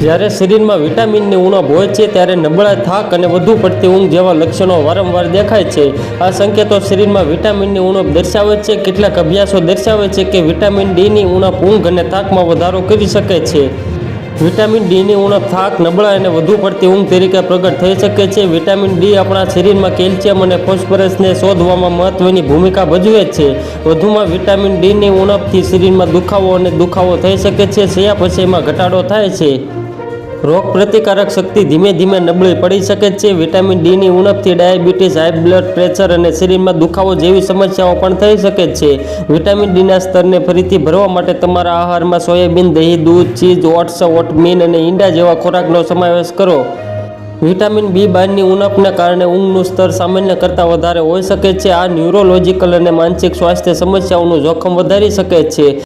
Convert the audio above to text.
જ્યારે શરીરમાં વિટામિનની ઉણપ હોય છે, ત્યારે નબળા થાક અને વધુ પડતી ઊંઘ જેવા લક્ષણો વારંવાર દેખાય છે. આ સંકેતો શરીરમાં વિટામિનની ઉણપ દર્શાવે છે, કેટલાક અભ્યાસો દર્શાવે છે કે વિટામિન ડીની ઉણપ ઊંઘ અને થાકમાં વધારો કરી શકે છે. વિટામિન ડીની ઉણપ થાક, નબળા અને વધુ પડતી ઊંઘ તરીકે પ્રગટ થઈ શકે છે. વિટામિન ડી આપણા શરીરમાં કેલ્શિયમ અને ફોસ્ફરસને શોધવામાં મહત્ત્વની ભૂમિકા ભજવે છે. વધુમાં વિટામિન ડીની ઉણપથી શરીરમાં દુખાવો અને દુખાવો થઈ શકે છે. ચયાપચયમાં ઘટાડો થાય છે. રોગ પ્રતિકારક શક્તિ ધીમે ધીમે નબળી પડી શકે છે. વિટામિન ડીની ઉણપથી ડાયાબિટીસ, હાઈ બ્લડ પ્રેશર અને શરીરમાં દુખાવો જેવી સમસ્યાઓ પણ થઈ શકે છે. વિટામિન ડીના સ્તરને ફરીથી ભરવા માટે તમારા આહારમાં સોયાબીન, દહીં, દૂધ, ચીઝ, ઓટ્સ, ઓટમીન અને ઈંડા જેવા ખોરાકનો સમાવેશ કરો. વિટામિન બી બારની ઉણપને કારણે ઊંઘનું સ્તર સામાન્ય કરતાં વધારે હોઈ શકે છે. આ ન્યુરોલોજીકલ અને માનસિક સ્વાસ્થ્ય સમસ્યાઓનું જોખમ વધારી શકે છે.